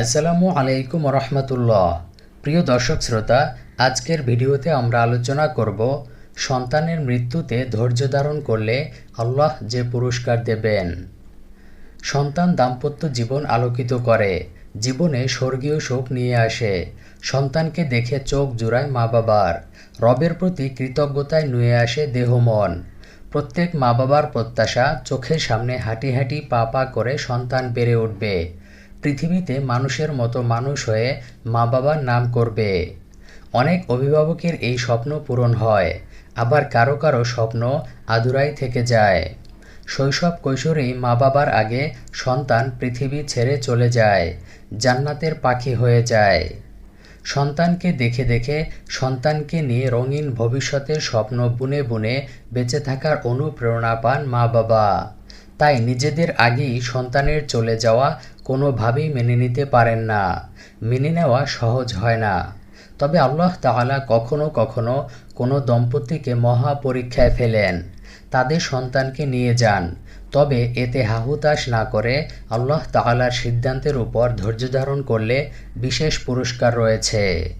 আসসালামু আলাইকুম রহমতুল্লাহ। প্রিয় দর্শক শ্রোতা, আজকের ভিডিওতে আমরা আলোচনা করব সন্তানের মৃত্যুতে ধৈর্য ধারণ করলে আল্লাহ যে পুরস্কার দেবেন। সন্তান দাম্পত্য জীবন আলোকিত করে, জীবনে স্বর্গীয় শোক নিয়ে আসে। সন্তানকে দেখে চোখ জুড়ায় মা বাবার, রবের প্রতি কৃতজ্ঞতায় নুয়ে আসে দেহ মন। প্রত্যেক মা বাবার প্রত্যাশা চোখের সামনে হাঁটি হাঁটি পা পা করে সন্তান বেড়ে উঠবে। পৃথিবীতে মানুষের মতো মানুষ হয়ে মা বাবার নাম করবে। অনেক অভিভাবকের এই স্বপ্ন পূরণ হয়, আবার কারও কারও স্বপ্ন আদুরাই থেকে যায়। শৈশব কৈশোরেই মা বাবার আগে সন্তান পৃথিবী ছেড়ে চলে যায়, জান্নাতের পাখি হয়ে যায়। সন্তানকে দেখে দেখে সন্তানকে নিয়ে রঙিন ভবিষ্যতের স্বপ্ন বুনে বুনে বেঁচে থাকার অনুপ্রেরণা পান মা বাবা। তাই নিজেদের আগেই সন্তানের চলে যাওয়া কোনোভাবেই মেনে নিতে পারেন না। মেনে নেওয়া সহজ হয় না। তবে আল্লাহ তাআলা কখনো কখনো কোনো দম্পতিকে মহা পরীক্ষায় ফেলেন। তাদের সন্তানকে নিয়ে যান। তবে এতে হাহুতাশ না করে আল্লাহ তাআলার সিদ্ধান্তের উপর ধৈর্য ধারণ করলে বিশেষ পুরস্কার রয়েছে।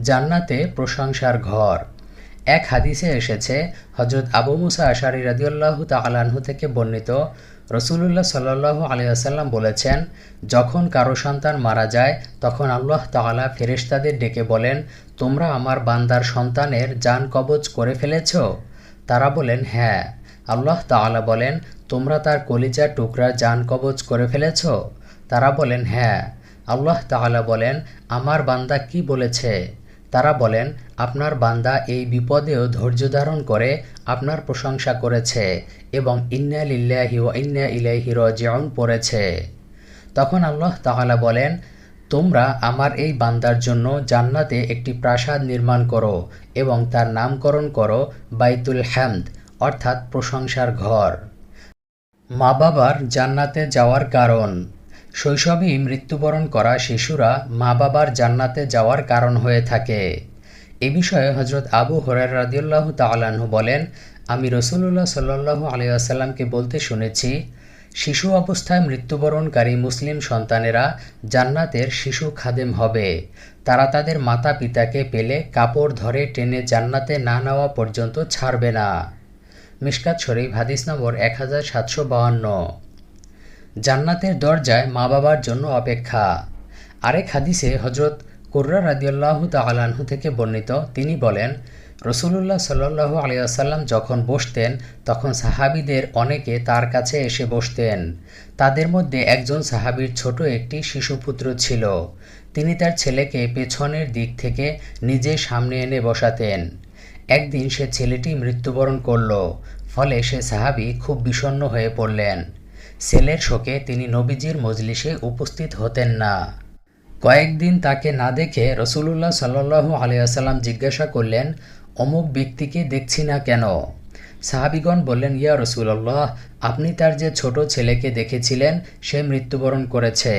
জান্নাতে প্রশংসার ঘর। এক হাদিসে এসেছে হজরত আবু মুসা আশারি রাদিউল্লাহ তালাহু থেকে বর্ণিত, রসুলুল্লাহ সাল্লাহ আলিয়াসাল্লাম বলেছেন, যখন কারও সন্তান মারা যায়, তখন আল্লাহ তাআলা ফেরেশতাদের ডেকে বলেন, তোমরা আমার বান্দার সন্তানের যান কবজ করে ফেলেছ তারা বলেন হ্যাঁ আল্লাহ তাআলা বলেন, তোমরা তার কলিজার টুকরা যান কবজ করে ফেলেছ তারা বলেন হ্যাঁ আল্লাহ তাআলা বলেন, আমার বান্দা কি বলেছে তারা বলেন, আপনার বান্দা এই বিপদেও ধৈর্য ধারণ করে, আপনার প্রশংসা করেছে এবং ইন্না লিল্লাহি ও ইন্না ইলাইহি রাজিউন পড়েছে। তখন আল্লাহ তাআলা বলেন, তোমরা আমার এই বান্দার জন্য জান্নাতে একটি প্রাসাদ নির্মাণ করো এবং তার নামকরণ করো বাইতুল হ্যামদ অর্থাৎ প্রশংসার ঘর। মা বাবার জান্নাতে যাওয়ার কারণ। শৈশবেই মৃত্যুবরণ করা শিশুরা মা বাবার জান্নাতে যাওয়ার কারণ হয়ে থাকে। এ বিষয়ে হজরত আবু হরের রাদিউল্লাহ তালাহু বলেন, আমি রসুল্লাহ সাল্লাহ আলিয়াসাল্লামকে বলতে শুনেছি, শিশু অবস্থায় মৃত্যুবরণকারী মুসলিম সন্তানেরা জান্নাতের শিশু খাদেম হবে। তারা তাদের মাতা পিতাকে পেলে কাপড় ধরে টেনে জান্নাতে না নেওয়া পর্যন্ত ছাড়বে না। মিশকাত শরীফ, হাদিস নম্বর এক হাজার সাতশো বাহান্ন জান্নাতের দরজায় মা বাবার জন্য অপেক্ষা। আরেক হাদিসে হজরত কুর্রা রাদিউল্লাহ তালাহু থেকে বর্ণিত, তিনি বলেন, রসুলুল্লাহ সাল্লু আলিয়াসাল্লাম যখন বসতেন, তখন সাহাবিদের অনেকে তার কাছে এসে বসতেন। তাদের মধ্যে একজন সাহাবির ছোট একটি শিশুপুত্র ছিল। তিনি তার ছেলেকে পেছনের দিক থেকে নিজে সামনে এনে বসাতেন। একদিন সে ছেলেটি মৃত্যুবরণ করল, ফলে সে সাহাবি খুব বিষণ্ণ হয়ে পড়লেন। ছেলের শোকে তিনি নবীজির মজলিসে উপস্থিত হতেন না। কয়েকদিন তাকে না দেখে রসুলুল্লাহ সাল্লু আলিয়াসাল্লাম জিজ্ঞাসা করলেন, অমুক ব্যক্তিকে দেখছি না কেন? সাহাবিগণ বললেন, ইয়া রসুল্লাহ আপনি তার যে ছোট ছেলেকে দেখেছিলেন, সে মৃত্যুবরণ করেছে।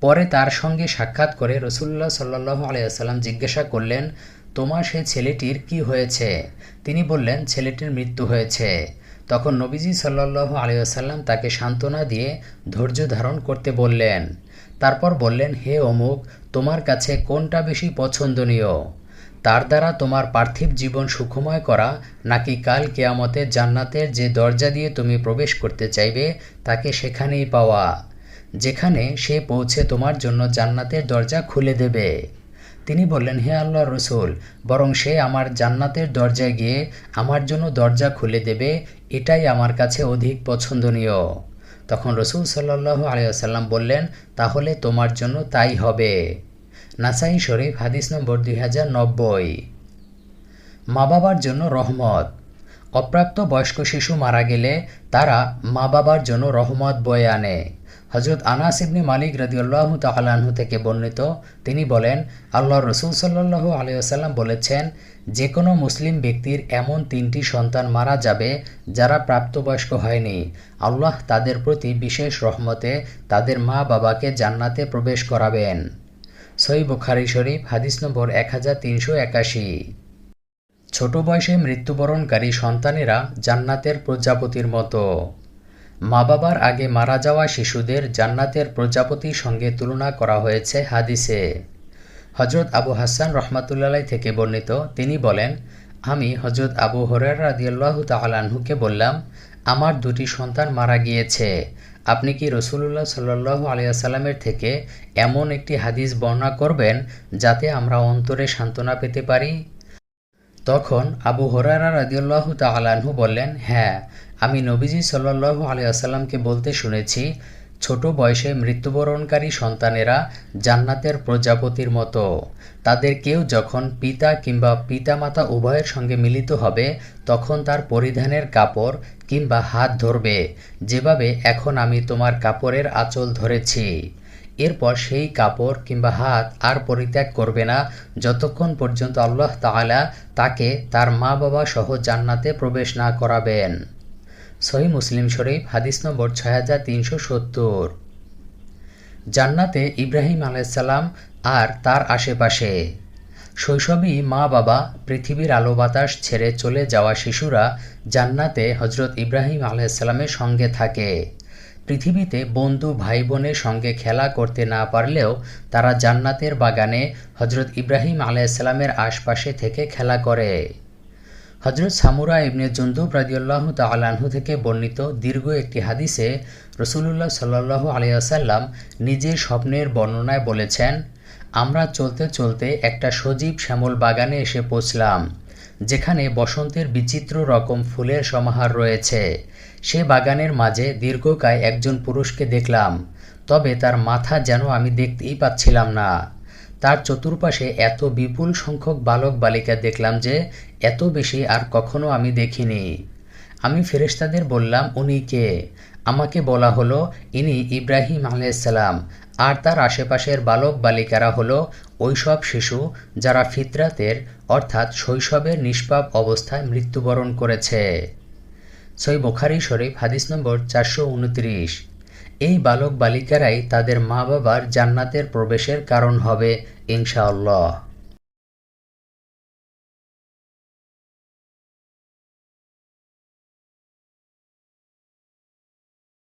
পরে তার সঙ্গে সাক্ষাৎ করে রসুল্লাহ সাল্লাহ আলিয়াসাল্লাম জিজ্ঞাসা করলেন, তোমার সেই ছেলেটির কি হয়েছে? তিনি বললেন, ছেলেটির মৃত্যু হয়েছে। তখন নবীজি সাল্লাহ আলিয়াসাল্লাম তাকে সান্ত্বনা দিয়ে ধৈর্য ধারণ করতে বললেন। তারপর বললেন, হে অমুক, তোমার কাছে কোনটা বেশি পছন্দনীয়? তার দ্বারা তোমার পার্থিব জীবন সুখময় করা নাকি কাল কেয়ামতে জান্নাতের যে দরজা দিয়ে তুমি প্রবেশ করতে চাইবে, তাকে সেখানেই পাওয়া, যেখানে সে পৌঁছে তোমার জন্য জান্নাতের দরজা খুলে দেবে? তিনি বললেন, হে আল্লাহ রসুল, বরং সে আমার জান্নাতের দরজায় গিয়ে আমার জন্য দরজা খুলে দেবে এটাই আমার কাছে অধিক পছন্দনীয়। তখন রসুল সাল্লাহ আলিয়াল্লাম বললেন, তাহলে তোমার জন্য তাই হবে। নাসাই শরীফ, হাদিস নম্বর দুই হাজার নব্বই। মা বাবার জন্য রহমত। অপ্রাপ্ত বয়স্ক শিশু মারা গেলে তারা মা বাবার জন্য রহমত বয়ে আনে। হজরত আনাস ইবনি মালিক রদিউল্লাহ তালাহু থেকে বর্ণিত, তিনি বলেন আল্লাহ রসুল সাল্লাহ আলিয়াল্লাম বলেছেন যে কোনো মুসলিম ব্যক্তির এমন তিনটি সন্তান মারা যাবে যারা প্রাপ্তবয়স্ক হয়নি। আল্লাহ তাদের প্রতি বিশেষ রহমতে তাদের মা বাবাকে জান্নাতে প্রবেশ করাবেন। সই বুখারি শরীফ, হাদিস নম্বর এক হাজার তিনশো একাশি। ছোট বয়সে মৃত্যুবরণকারী সন্তানেরা জান্নাতের প্রজাপতির মতো। মা বাবার আগে মারা যাওয়া শিশুদের জান্নাতের প্রজাপতির সঙ্গে তুলনা করা হয়েছে হাদিসে। হজরত আবু হাসান রহমাতুল্লাহ থেকে বর্ণিত, তিনি বলেন, আমি হজরত আবু হরের রাদিয়াল্লাহ তালাহুকে বললাম, আমার দুটি সন্তান মারা গিয়েছে। আপনি কি রসুল্লাহ সাল্লাহ আলিয়াসাল্লামের থেকে এমন একটি হাদিস বর্ণনা করবেন যাতে আমরা অন্তরে সান্ত্বনা পেতে পারি? তখন আবু হরারা রাদিউল্লাহ তালাহু বললেন হ্যাঁ আমি নবীজি সাল্লাহ আলিয়াসাল্লামকে বলতে শুনেছি, ছোট বয়সে মৃত্যুবরণকারী সন্তানেরা জান্নাতের প্রজাপতির মতো। তাদের কেউ যখন পিতা কিংবা পিতামাতা উভয়ের সঙ্গে মিলিত হবে, তখন তার পরিধানের কাপড় কিংবা হাত ধরবে। যেভাবে এখন আমি তোমার কাপড়ের আঁচল ধরেছি। এরপর সেই কাপড় কিংবা হাত আর পরিত্যাগ করবে না। যতক্ষণ পর্যন্ত আল্লাহ তাআলা তাকে তার মা বাবা সহ জান্নাতে প্রবেশ না করাবেন। সহি মুসলিম শরীফ, হাদিস নম্বর ছয় হাজার তিনশো সত্তর। জান্নাতে ইব্রাহিম আলাইসাল্লাম আর তার আশেপাশে। শৈশবেই মা বাবা পৃথিবীর আলো বাতাস ছেড়ে চলে যাওয়া শিশুরা জান্নাতে হজরত ইব্রাহিম আলাইসাল্লামের সঙ্গে থাকে। পৃথিবীতে বন্ধু ভাই বোনের সঙ্গে খেলা করতে না পারলেও তারা জান্নাতের বাগানে হজরত ইব্রাহিম আলাইসাল্লামের আশপাশে থেকে খেলা করে। হজরত সামুরা ইবনে জুন্দুব রাজিউল্লাহ তালাহু থেকে বর্ণিত দীর্ঘ একটি হাদিসে রসুলুল্লাহ সাল্লাহ আলিয়াসাল্লাম নিজের স্বপ্নের বর্ণনায় বলেছেন, আমরা চলতে চলতে একটা সজীব শ্যামল বাগানে এসে পৌঁছলাম। যেখানে বসন্তের বিচিত্র রকম ফুলের সমাহার রয়েছে। সে বাগানের মাঝে দীর্ঘকায় একজন পুরুষকে দেখলাম, তবে তার মাথা যেন আমি দেখতেই পাচ্ছিলাম না। তার চতুর্পাশে এত বিপুল সংখ্যক বালক বালিকা দেখলাম যে এত বেশি আর কখনো আমি দেখিনি। আমি ফেরেশতাদের বললাম, উনি কে? আমাকে বলা হলো, ইনি ইব্রাহিম আলাইসাল্লাম আর তার আশেপাশের বালক বালিকারা হলো ওইসব শিশু যারা ফিতরাতের, অর্থাৎ শৈশবের নিষ্পাপ অবস্থায় মৃত্যুবরণ করেছে। সই বোখারি শরীফ, হাদিস নম্বর চারশো উনত্রিশ। এই বালক বালিকারাই তাদের মা বাবার জান্নাতের প্রবেশের কারণ হবে, ইনশাআল্লাহ।